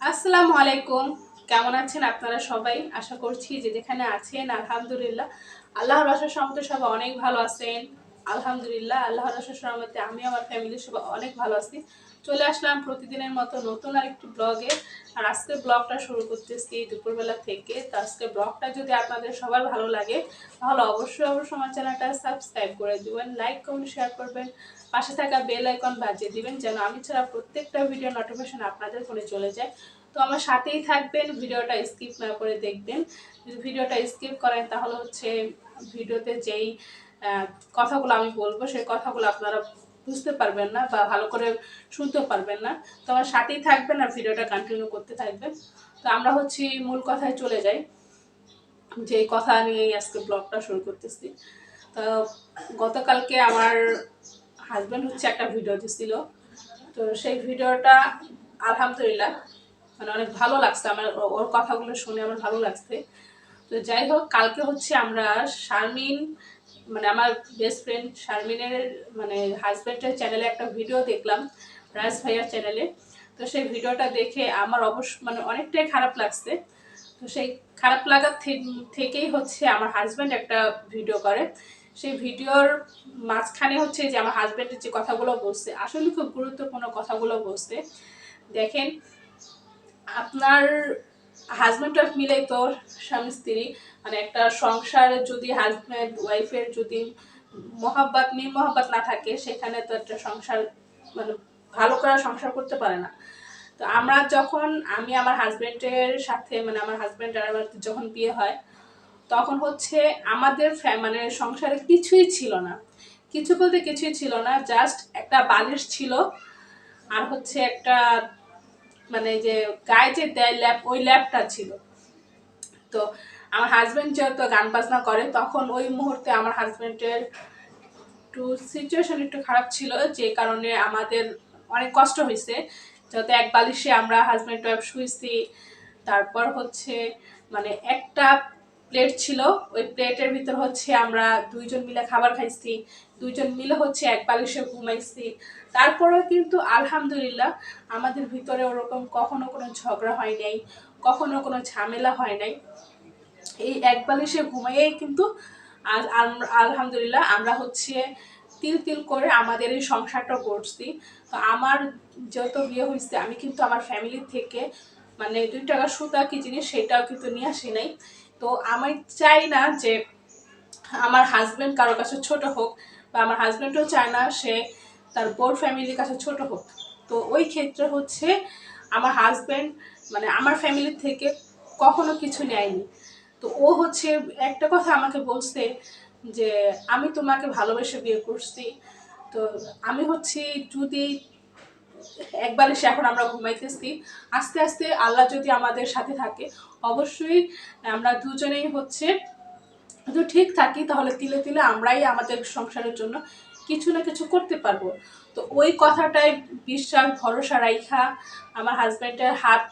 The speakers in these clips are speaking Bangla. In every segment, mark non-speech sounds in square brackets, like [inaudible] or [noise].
আসসালামু আলাইকুম। কেমন আছেন আপনারা সবাই? আশা করছি যে যেখানে আছেন, আলহামদুলিল্লাহ। আল্লাহর রসের সহমতে সবাই অনেক ভালো আছেন। আলহামদুলিল্লাহ, আল্লাহর রসের সহমতে আমি আমার ফ্যামিলির সবাই অনেক ভালো আছি। চলে আসলাম প্রতিদিনের মতো নতুন আরেকটি ব্লগে আর আজকে ব্লগটা শুরু করতেছি দুপুরবেলা থেকে। তো আজকে ব্লগটা যদি আপনাদের সবার ভালো লাগে, তাহলে অবশ্যই অবশ্যই আমার চ্যানেলটা সাবস্ক্রাইব করে দেবেন লাইক কমেন্ট শেয়ার করবেন। পাশে থাকা বেল আইকন বাজিয়ে দিবেন যেন আমি ছাড়া প্রত্যেকটা ভিডিও নোটিফিকেশন আপনাদের ফোনে চলে যায়। তো আমার সাথেই থাকবেন, ভিডিওটা স্কিপ না করে দেখবেন। যদি ভিডিওটা স্কিপ করেন তাহলে হচ্ছে ভিডিওতে যেই কথাগুলো আমি বলব, সেই কথাগুলো আপনারা বুঝতে পারবেন না বা ভালো করে শুনতে পারবেন না। তো আমার সাথেই থাকবেন আর ভিডিওটা কন্টিনিউ করতে থাকবেন। তো আমরা হচ্ছে মূল কথায় চলে যাই, যে কথা নিয়েই আজকে ব্লগটা শুরু করতেছি। তো গতকালকে আমার হাজব্যান্ড হচ্ছে একটা ভিডিও দিছিল। তো সেই ভিডিওটা আলহামদুলিল্লাহ মানে অনেক ভালো লাগছে আমার ওর কথাগুলো শুনে আমার ভালো লাগছে। তো যাই হোক, কালকে হচ্ছে আমরা শারমিন মানে আমার বেস্ট ফ্রেন্ড শারমিনের মানে হাজব্যান্ডের চ্যানেলে একটা ভিডিও দেখলাম, রাজ ভাইয়ার চ্যানেলে তো সেই ভিডিওটা দেখে আমার অবশ্য মানে অনেকটাই খারাপ লাগছে। তো সেই খারাপ লাগার থেকেই হচ্ছে আমার হাজব্যান্ড একটা ভিডিও করে। সেই ভিডিওর মাঝখানে হচ্ছে যে আমার হাজব্যান্ডের যে কথাগুলো বলছে, আসলে খুব গুরুত্বপূর্ণ কথাগুলো বলছে। দেখেন, আপনার হাজব্যান্ড ওয়াইফ মিলেই তো স্বামী স্ত্রী মানে একটা সংসারে যদি হাজব্যান্ড ওয়াইফের যদি মহাব্বাত নির মহাব্বাত না থাকে, সেখানে তো একটা সংসার মানে ভালো করে সংসার করতে পারে না। তো আমরা যখন, আমি আমার হাজব্যান্ডের সাথে মানে আমার হাজব্যান্ড আর আমার যখন বিয়ে হয় তখন হচ্ছে আমাদের মানে সংসারে কিছুই ছিল না। কিছু বলতে কিছুই ছিল না জাস্ট একটা বালিশ ছিল আর হচ্ছে একটা মানে যে গায়ে যে দেয় ল্যাপ, ওই ল্যাপটা ছিল। তো আমার হাজব্যান্ড যেহেতু গান বাজনা করে, তখন ওই মুহূর্তে আমার হাজব্যান্ডের একটু সিচুয়েশন একটু খারাপ ছিল, যে কারণে আমাদের অনেক কষ্ট হয়েছে। যাতে এক বালিশে আমরা হাজব্যান্ড ওয়াইফ শুয়েছি তারপর হচ্ছে মানে একটা প্লেট ছিল, ওই প্লেটের ভিতর হচ্ছে আমরা দুইজন মিলে খাবার খাইছি, দুইজন মিলে হচ্ছে এক বালিশে ঘুমাইছি। তারপরেও কিন্তু আলহামদুলিল্লাহ আমাদের ভিতরে ওরকম কখনো কোনো ঝগড়া হয় নাই, কখনো কোনো ঝামেলা হয় নাই। এই এক বালিশে ঘুমাইয়েই কিন্তু আলহামদুলিল্লাহ আমরা হচ্ছে তিল তিল করে আমাদের এই সংসারটা করছি তো আমার যত বিয়ে হয়েছে আমি কিন্তু আমার ফ্যামিলি থেকে মানে দুই টাকা সুতা কি জিনিস সেটাও কিন্তু নিয়ে আসি নাই। তো আমি চাই না যে আমার হাজব্যান্ড কারোর কাছে ছোট হোক বা আমার হাজব্যান্ডও চায় না সে তার বোর ফ্যামিলির কাছে ছোট হোক। তো ওই ক্ষেত্রে হচ্ছে আমার হাজব্যান্ড মানে আমার ফ্যামিলির থেকে কখনো কিছু নেয়নি। তো ও হচ্ছে একটা কথা আমাকে বলছে যে, আমি তোমাকে ভালোবেসে বিয়ে করছি। তো আমি হচ্ছে যদি একবার এসে এখন আমরা ঘুমাইতেছি, আস্তে আস্তে আল্লাহ যদি আমাদের সাথে থাকে অবশ্যই আমরা দুজনেই হচ্ছে যদি ঠিক থাকি, তাহলে তিলে তিলে আমরাই আমাদের সংসারের জন্য কিছু না কিছু করতে পারব। তো ওই কথাটাই বিশ্বাস, ভরসা রাইখা আমার হাজব্যান্ডের হাত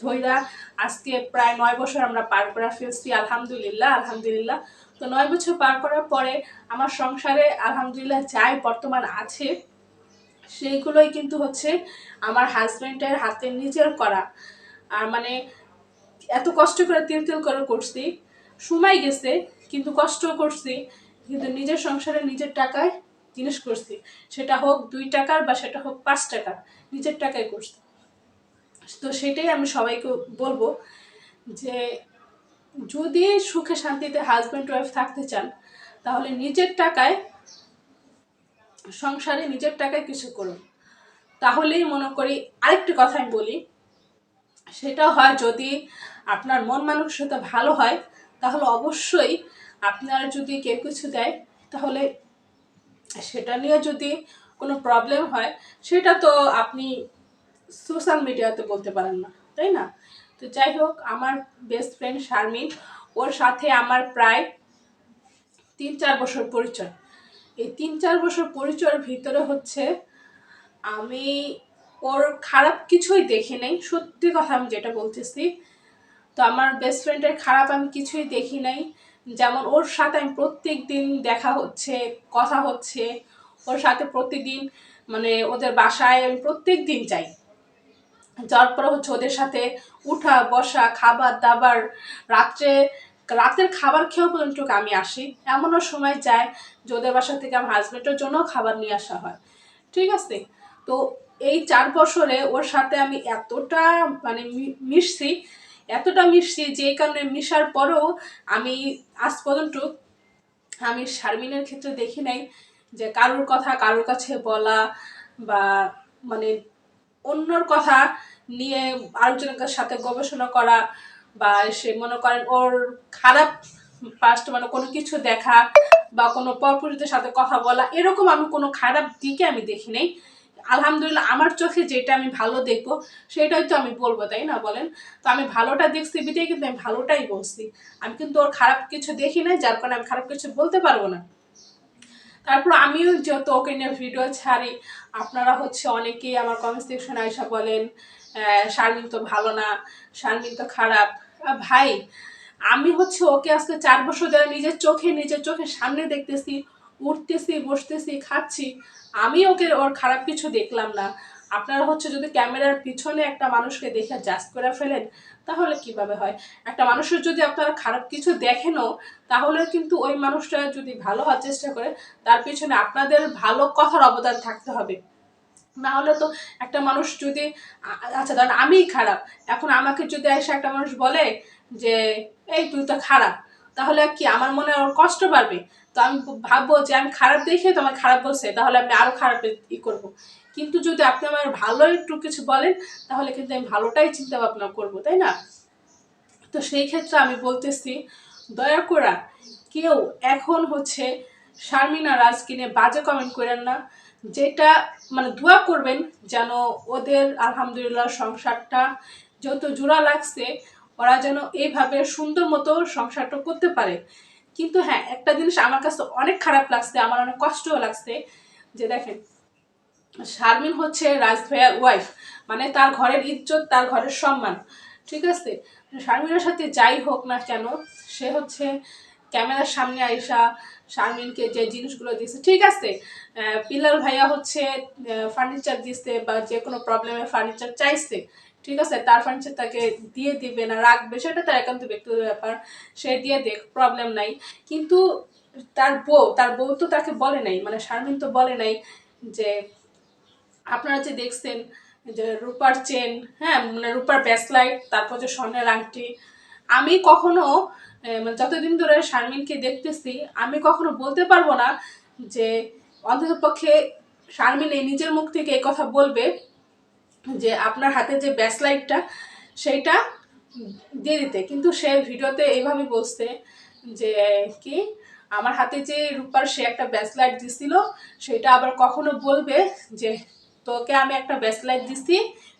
ধইরা আজকে প্রায় নয় বছর আমরা পার করা ফেলছি, আলহামদুলিল্লাহ আলহামদুলিল্লাহ। তো নয় বছর পার করার পরে আমার সংসারে আলহামদুলিল্লাহ যাই বর্তমান আছে, সেইগুলোই কিন্তু হচ্ছে আমার হাজব্যান্ডের হাতে নিজের করা। আর মানে এত কষ্ট করে তিল তিল করে করছি। সময় গেছে, কিন্তু কষ্ট করছি, কিন্তু নিজের সংসারে নিজের টাকায় জিনিস করছি। সেটা হোক দুই টাকার বা সেটা হোক পাঁচ টাকার, নিজের টাকায় করছি। তো সেটাই আমি সবাইকে বলব যে, যদি সুখে শান্তিতে হাজব্যান্ড ওয়াইফ থাকতে চান, তাহলে নিজের টাকায় সংসারে নিজের টাকায় কিছু করুন। তাহলেই মনে করি আরেকটি কথা আমি বলি, সেটা হয় যদি আপনার মন মানসিকতা ভালো হয়, তাহলে অবশ্যই আপনার যদি কেউ কিছু দেয়, তাহলে সেটা নিয়ে যদি কোনো প্রবলেম হয়, সেটা তো আপনি সোশ্যাল মিডিয়াতে বলতে পারেন না, তাই না? তো যাই হোক, আমার বেস্ট ফ্রেন্ড শারমিন, ওর সাথে আমার প্রায় তিন চার বছর পরিচয়। এই তিন চার বছর পরিচয়ের ভিতরে হচ্ছে আমি ওর খারাপ কিছুই দেখি নাই, সত্যি কথা আমি যেটা বলতেছি তো আমার বেস্ট ফ্রেন্ডের খারাপ আমি কিছুই দেখি নাই। যেমন ওর সাথে আমি প্রত্যেক দিন দেখা হচ্ছে, কথা হচ্ছে, ওর সাথে প্রতিদিন মানে ওদের বাসায় আমি প্রত্যেক দিন যাই। যাওয়ার পরে হচ্ছে ওদের সাথে উঠা, বসা, খাবার দাবার, রাত্রে, রাতের খাবার খেয়েও পর্যন্ত আমি আসি। এমনও সময় যায় যে ওদের বাসা থেকে আমার হাজব্যান্ডের জন্য খাবার নিয়ে আসা হয়। ঠিক আছে? তো এই চার বছরে ওর সাথে আমি এতটা মানে মিশছি এতটা মিশছি যে কারণে মিশার পরেও আমি আজ পর্যন্ত আমি শারমিনের ক্ষেত্রে দেখি নাই যে কারোর কথা কারোর কাছে বলা বা মানে অন্যর কথা নিয়ে আরেকজনের সাথে গবেষণা করা বা সে মনে করেন ওর খারাপ পাস্ট মানে কোনো কিছু দেখা বা কোনো পরপুরুষদের সাথে কথা বলা, এরকম আমি কোনো খারাপ দিকে আমি দেখি নাই। আলহামদুলিল্লাহ আমার চোখে যেটা আমি ভালো দেখব, সেটাই তো আমি বলব, তাই না বলেন? তো আমি ভালোটা দেখছি বিটাই কিন্তু আমি ভালোটাই বলছি। আমি কিন্তু ওর খারাপ কিছু দেখি নাই, যার কারণে আমি খারাপ কিছু বলতে পারব না। তারপর আমিও যেহেতু ওকে নিয়ে ভিডিও ছাড়ি, আপনারা হচ্ছে অনেকেই আমার কমেন্ট সেকশনে আইসা বলেন শারমিন তো ভালো না, শারমিন তো খারাপ। ভাই, আমি হচ্ছে ওকে আজকে চার বছর ধরে নিজের চোখে, নিজের চোখের সামনে দেখতেছি, উঠতেছি, বসতেছি, খাচ্ছি। আমি ওকে ওর খারাপ কিছু দেখলাম না। আপনারা হচ্ছে যদি ক্যামেরার পিছনে একটা মানুষকে দেখে জাজ করে ফেলেন, তাহলে কীভাবে হয়? একটা মানুষের যদি আপনারা খারাপ কিছু দেখেনও তাহলে কিন্তু ওই মানুষটা যদি ভালো হওয়ার চেষ্টা করে, তার পিছনে আপনাদের ভালো কথার অবদান থাকতে হবে। না হলে তো একটা মানুষ যদি আচ্ছা ধরেন আমিই খারাপ, এখন আমাকে যদি এসে একটা মানুষ বলে যে, এই তুই তো খারাপ। তাহলে কি আমার মনে ওর কষ্ট বাড়বে? তো আমি ভাববো যে আমি খারাপ দেখে তোমার খারাপ বলছে, তাহলে আমি আরও খারাপ ই করব। কিন্তু যদি আপনি আমার ভালো একটু কিছু বলেন, তাহলে কিন্তু আমি ভালোটাই চিন্তা ভাবনা করব, তাই না? তো সেই ক্ষেত্রে আমি বলতেছি, দয়া করে, কেউ এখন হচ্ছে শারমিনা রাজকে নিয়ে বাজে কমেন্ট করেন না। যেটা মানে দোয়া করবেন যেন ওদের আলহামদুলিল্লাহ সংসারটা যত জোড়া লাগছে ওরা যেন এইভাবে সুন্দর মতো সংসারটা করতে পারে। কিন্তু হ্যাঁ একটা জিনিস আমার কাছে অনেক খারাপ লাগছে, আমার অনেক কষ্টও লাগছে যে দেখেন, শারমিন হচ্ছে রাজ ভাইয়ার ওয়াইফ মানে তার ঘরের ইজ্জত, তার ঘরের সম্মান, ঠিক আছে? শারমিনের সাথে যাই হোক না কেন, সে হচ্ছে ক্যামেরার সামনে আইসা শারমিনকে যে জিনিসগুলো দিয়েছে, ঠিক আছে? পিলার ভাইয়া হচ্ছে ফার্নিচার দিচ্ছে বা যে কোনো প্রবলেমে ফার্নিচার চাইছে, ঠিক আছে? তার ফার্নিচার তাকে দিয়ে দিবে না, রাখবে, সেটা তার একান্ত ব্যক্তিগত ব্যাপার, সে দিয়ে দেখ প্রবলেম নাই। কিন্তু তার বউ তার বউ তো তাকে বলে নাই মানে শারমিন তো বলে নাই যে, আপনারা যে দেখছেন যে রূপার চেন হ্যাঁ মানে রূপার ব্যাসলাইট তারপর যে স্বর্ণের আংটি, আমি কখনো মানে যতদিন ধরে শারমিনকে দেখতেছি, আমি কখনো বলতে পারব না যে অন্ততপক্ষে শারমিন এই নিজের মুখ থেকে এই কথা বলবে যে আপনার হাতে যে ব্যাসলাইটটা সেইটা দিয়ে দিতে। কিন্তু সে ভিডিওতে এইভাবে বলছে যে কি, আমার হাতে যে রূপার সে একটা ব্যাসলাইট দিছিল, সেটা আবার কখনো বলবে যে তোকে আমি একটা ব্যাসলাইট দিছি,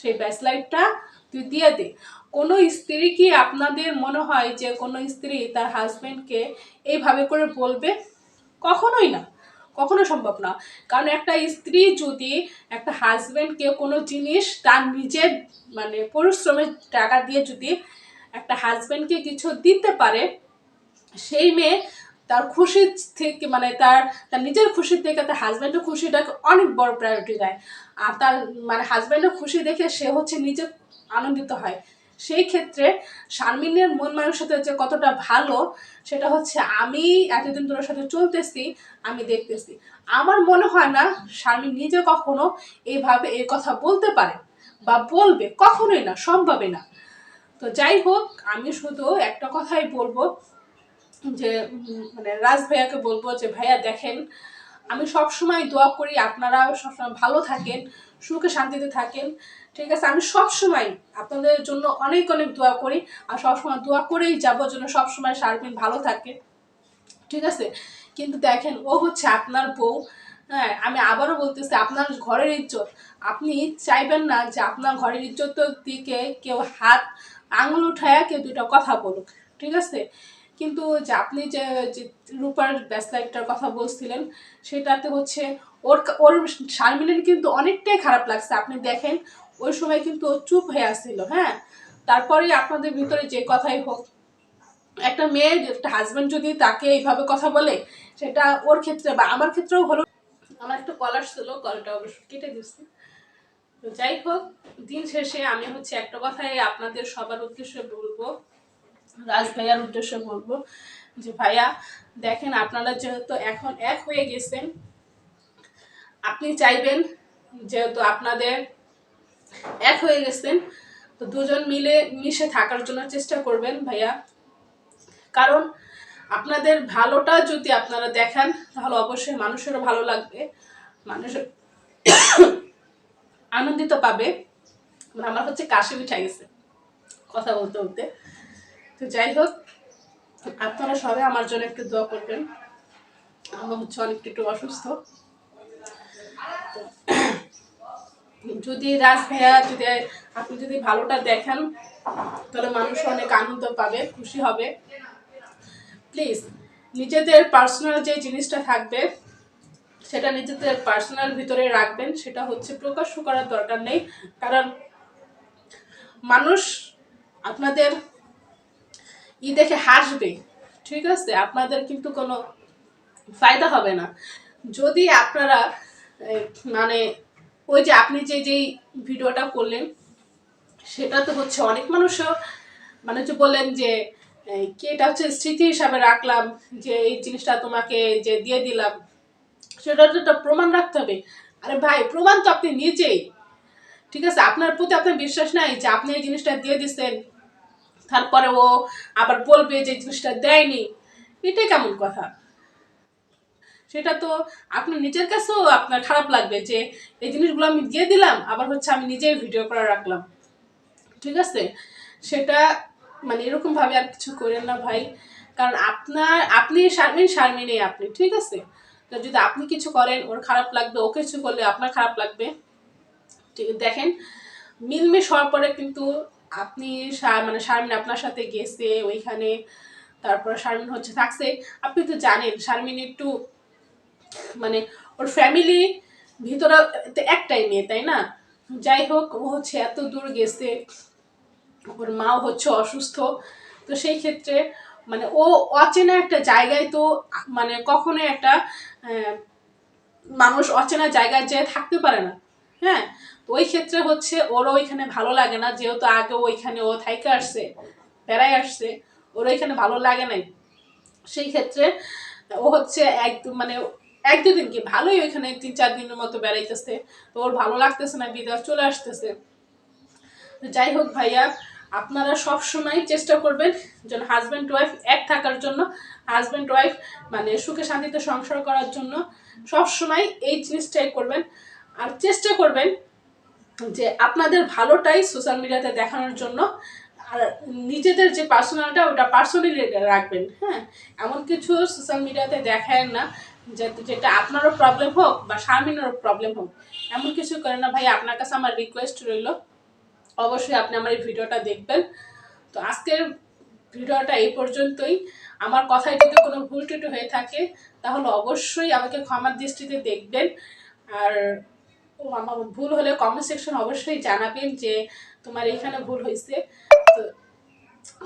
সেই ব্যাসলাইটটা তুই দিয়ে দে। কোনো স্ত্রী কি আপনাদের মনে হয় যে কোনো স্ত্রী তার হাজব্যান্ডকে এইভাবে করে বলবে? কখনোই না। কখনো সম্ভব না। কারণ একটা স্ত্রী যদি একটা হাজব্যান্ডকে কোনো জিনিস তার নিজের মানে পরিশ্রমের টাকা দিয়ে যদি একটা হাজব্যান্ডকে কিছু দিতে পারে, সেই মেয়ে তার খুশি থেকে মানে তার তার নিজের খুশি থেকে তার হাজব্যান্ডের খুশিটাকে অনেক বড় প্রায়োরিটি দেয়। আর তার মানে হাজব্যান্ডের খুশি দেখে সে হচ্ছে নিজে আনন্দিত হয়। সেই ক্ষেত্রে শারমিনের মন মানুষের যে কতটা ভালো, সেটা হচ্ছে আমি এতদিন তোর সাথে চলতেছি, আমি দেখতেছি। আমার মনে হয় না শারমিন নিজে কখনো এইভাবে এই কথা বলতে পারে বা বলবে, কখনোই না সম্ভবে না। তো যাই হোক, আমি শুধু একটা কথাই বলব যে মানে রাজ ভাইয়াকে বলব যে, ভাইয়া দেখেন, আমি সব সময় দোয়া করি আপনারা সবসময় ভালো থাকেন সুখে শান্তিতে থাকেন। ঠিক আছে? আমি সব সময় আপনাদের জন্য অনেক অনেক দোয়া করি আর সবসময় দোয়া করেই যাব যেন সবসময় শারমিন ভালো থাকে। ঠিক আছে? কিন্তু দেখেন, ও হচ্ছে আপনার বউ। হ্যাঁ আমি আবারও বলতেছি, আপনার ঘরের ইজ্জত। আপনি চাইবেন না যে আপনার ঘরের ইজ্জতের দিকে কেউ হাত আঙুল উঠায় কেউ দুটো কথা বলুক। ঠিক আছে? কিন্তু যে আপনি যে রূপার ব্যাসলাইটটার কথা বলছিলেন, সেটাতে হচ্ছে ওর ওর শারমিনের কিন্তু অনেকটাই খারাপ লাগছে। আপনি দেখেন, ওই সময় কিন্তু ও চুপ হয়ে আসছিল হ্যাঁ? তারপরে আপনাদের ভিতরে যে কথাই হোক, একটা মেয়ের একটা হাজব্যান্ড যদি তাকে এইভাবে কথা বলে, সেটা ওর ক্ষেত্রে বা আমার ক্ষেত্রেও হলো। আমার একটা কল আসছিল কলটা অবশ্য কেটে দিচ্ছি তো যাই হোক, দিন শেষে আমি হচ্ছে একটা কথাই আপনাদের সবার উদ্দেশ্যে বলব। রাজ ভাইয়ার উদ্দেশ্যে বলব যে, ভাইয়া, দেখেন আপনারা যেহেতু এখন এক হয়ে গেছেন, আপনি চাইবেন যেহেতু আপনাদের এক হয়ে গেছেন, তো দুজন মিলে মিশে থাকার জন্য চেষ্টা করবেন ভাইয়া। কারণ আপনাদের ভালোটা যদি আপনারা দেখান, তাহলে অবশ্যই মানুষেরও ভালো লাগবে মানুষের [coughs] আনন্দিত পাবে। মানে আমার হচ্ছে কাশি উঠে গেছে, কথা বলতে বলতে। তো যাই হোক, আপনারা সবাই আমার জন্য একটু দোয়া করবেন। আমার হচ্ছে অনেকটা একটু অসুস্থ। যদি রাজ ভাইয়া, যদি আপনি যদি ভালোটা দেখেন, তাহলে মানুষ অনেক আনন্দ পাবে, খুশি হবে। প্লিজ, নিজেদের পার্সোনাল যে জিনিসটা থাকবে, সেটা নিজেদের পার্সোনাল ভিতরে রাখবেন। সেটা হচ্ছে প্রকাশ করার দরকার নেই। কারণ মানুষ আপনাদের ই দেখে হাসবে। ঠিক আছে? আপনাদের কিন্তু কোনো ফায়দা হবে না। যদি আপনারা মানে ওই যে আপনি যে, যেই ভিডিওটা করলেন, সেটা তো হচ্ছে অনেক মানুষও মানে যে বললেন যে কি এটা হচ্ছে স্মৃতি হিসাবে রাখলাম, যে এই জিনিসটা তোমাকে যে দিয়ে দিলাম সেটা তো একটা প্রমাণ রাখতে হবে। আরে ভাই, প্রমাণ তো আপনি নিজেই। ঠিক আছে? আপনার প্রতি আপনার বিশ্বাস নাই যে আপনি এই জিনিসটা দিয়ে দিচ্ছেন তারপরে ও আবার বলবে যে জিনিসটা দেয়নি। এটাই কেমন কথা? সেটা তো আপনার নিজের কাছেও আপনার খারাপ লাগবে যে এই জিনিসগুলো আমি দিয়ে দিলাম, আবার হচ্ছে আমি নিজেই ভিডিও করে রাখলাম। ঠিক আছে? সেটা মানে এরকম ভাবে আর কিছু করেন না ভাই। কারণ আপনার, আপনি শারমিন, শারমিনই আপনি, ঠিক আছে? তো যদি আপনি কিছু করেন, ওর খারাপ লাগবে ও কিছু করলে আপনার খারাপ লাগবে। ঠিক, দেখেন, মিলমিশ হওয়ার পরে কিন্তু আপনি মানে শারমিন আপনার সাথে গেছে, ওইখানে, তারপর শারমিন হচ্ছে থাকছে। আপনি তো জানেন, শারমিন একটু মানে ওর ফ্যামিলি ভিতরে একটাই মেয়ে, তাই না? যাই হোক, ও হচ্ছে এত দূর গেছে, ওর মাও হচ্ছে অসুস্থ। তো সেই ক্ষেত্রে মানে ও অচেনা একটা জায়গায় তো মানে কখনোই একটা মানুষ অচেনা জায়গায় যেয়ে থাকতে পারে না। হ্যাঁ? তো ওই ক্ষেত্রে হচ্ছে ওরও ওইখানে ভালো লাগে না, যেহেতু আগে ওইখানে ও থাইকে আসছে, বেড়ায় আসছে ওর ওইখানে ভালো লাগে নাই। সেই ক্ষেত্রে ও হচ্ছে এক মানে এক দুদিন কি ভালোই ওইখানে তিন চার দিনের মতো বেড়াইতেছে, তো ওর ভালো লাগতেছে না বিদায় চলে আসতেছে। যাই হোক ভাইয়া, আপনারা সব সময় চেষ্টা করবেন যেন হাজব্যান্ড ওয়াইফ এক থাকার জন্য হাজব্যান্ড ওয়াইফ মানে সুখে শান্তিতে সংসার করার জন্য সব সময় এই জিনিসটাই করবেন। আর চেষ্টা করবেন যে আপনাদের ভালোটাই সোশ্যাল মিডিয়াতে দেখানোর জন্য। আর নিজেদের যে পার্সোনালটা ওটা পার্সোনালি রাখবেন হ্যাঁ? এমন কিছু সোশ্যাল মিডিয়াতে দেখায় না যে যেটা আপনারও প্রবলেম হোক বা স্বামীনেরও প্রবলেম হোক। এমন কিছু করে না, ভাই, আপনার কাছে আমার রিকোয়েস্ট রইল। অবশ্যই আপনি আমার এই ভিডিওটা দেখবেন। তো আজকের ভিডিওটা এই পর্যন্তই। আমার কথায় যদি কোনো ভুল টুটু হয়ে থাকে, তাহলে অবশ্যই আমাকে ক্ষমার দৃষ্টিতে দেখবেন। আর ও আমার ভুল হলে কমেন্ট সেকশন অবশ্যই জানাবেন যে তোমার এইখানে ভুল হয়েছে। তো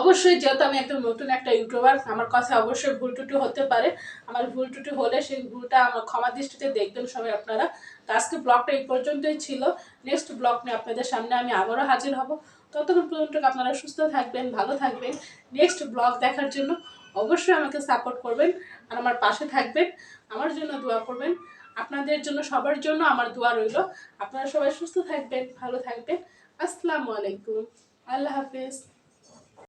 অবশ্যই যেহেতু আমি একদম নতুন একটা ইউটিউবার আমার কথা অবশ্যই ভুল টুটু হতে পারে। আমার ভুল টুটু হলে সেই ভুলটা আমার ক্ষমা দৃষ্টিতে দেখবেন সবাই আপনারা। তো আজকে ব্লগটা এই পর্যন্তই ছিল। নেক্সট ব্লগ নিয়ে আপনাদের সামনে আমি আবারও হাজির হব। ততক্ষণ পর্যন্ত আপনারা সুস্থ থাকবেন, ভালো থাকবেন। নেক্সট ব্লগ দেখার জন্য অবশ্যই আমাকে সাপোর্ট করবেন আর আমার পাশে থাকবেন। আমার জন্য দোয়া করবেন। আপনাদের জন্য, সবার জন্য আমার দোয়া রইল। আপনারা সবাই সুস্থ থাকবেন, ভালো থাকবেন। আসসালামু আলাইকুম। আল্লাহ হাফেজ।